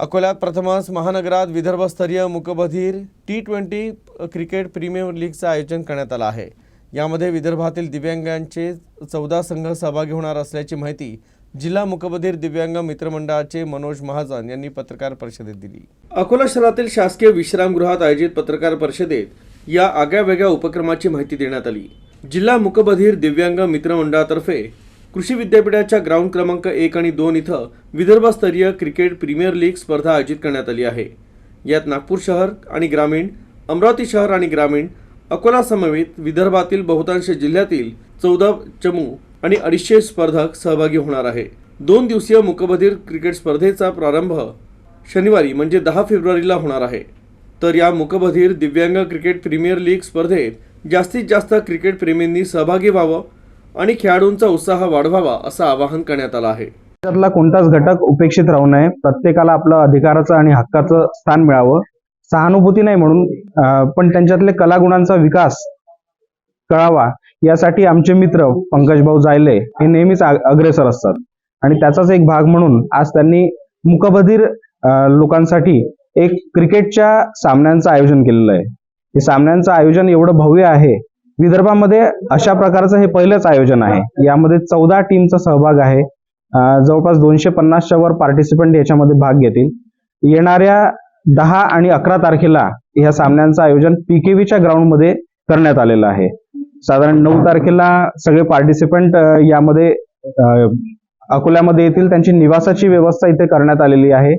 अकोल्यात प्रथमच महानगरात विदर्भस्तरीय मुकबधीर टी ट्वेंटी क्रिकेट प्रीमियर लीगचं आयोजन करण्यात आलं आहे. यामध्ये विदर्भातील दिव्यांगांचे चौदा संघ सहभागी होणार असल्याची माहिती जिल्हा मुकबधीर दिव्यांग मित्रमंडळाचे मनोज महाजन यांनी पत्रकार परिषदेत दिली. अकोला शहरातील शासकीय विश्रामगृहात आयोजित पत्रकार परिषदेत या आगळ्या वेगळ्या उपक्रमाची माहिती देण्यात आली. जिल्हा मुकबधीर दिव्यांग मित्रमंडळातर्फे कृषी विद्यापीठाच्या ग्राउंड क्रमांक एक आणि दोन इथं विदर्भस्तरीय क्रिकेट प्रीमियर लीग स्पर्धा आयोजित करण्यात आली आहे. यात नागपूर शहर आणि ग्रामीण अमरावती शहर आणि ग्रामीण अकोला समवेत विदर्भातील बहुतांश जिल्ह्यातील चौदा चमू आणि अडीचशे स्पर्धक सहभागी होणार आहे. दोन दिवसीय मुकबधीर क्रिकेट स्पर्धेचा प्रारंभ शनिवारी म्हणजे दहा फेब्रुवारीला होणार आहे. तर या मुकबधीर दिव्यांग क्रिकेट प्रीमियर लीग स्पर्धेत जास्तीत जास्त क्रिकेटप्रेमींनी सहभागी व्हावं आणि खेळाडूंचा उत्साह वाढवावा असं आवाहन करण्यात आलं आहे. त्यातला कोणताच घटक उपेक्षित राहू नये. प्रत्येकाला आपलं अधिकाराचं आणि हक्काचं स्थान मिळावं. सहानुभूती नाही म्हणून पण त्यांच्यातले कलागुणांचा विकास कळावा यासाठी आमचे मित्र पंकज भाऊ जायले हे नेहमीच अग्रेसर असतात. आणि त्याचाच एक भाग म्हणून आज त्यांनी मुकबधीर लोकांसाठी एक क्रिकेटच्या सामन्यांचं आयोजन केलेलं आहे. हे सामन्यांचं आयोजन एवढं भव्य आहे विदर्भामध्ये अशा प्रकारचं हे पहिलंच आयोजन आहे. यामध्ये चौदा टीमचा सहभाग आहे. जवळपास दोनशे पन्नासच्या वर पार्टिसिपंट याच्यामध्ये भाग घेतील. येणाऱ्या दहा आणि अकरा तारखेला या सामन्यांचं आयोजन पीकेव्हीच्या ग्राउंडमध्ये करण्यात आलेलं आहे. साधारण नऊ तारखेला सगळे पार्टिसिपंट यामध्ये अकोल्यामध्ये येतील. त्यांची निवासाची व्यवस्था इथे करण्यात आलेली आहे.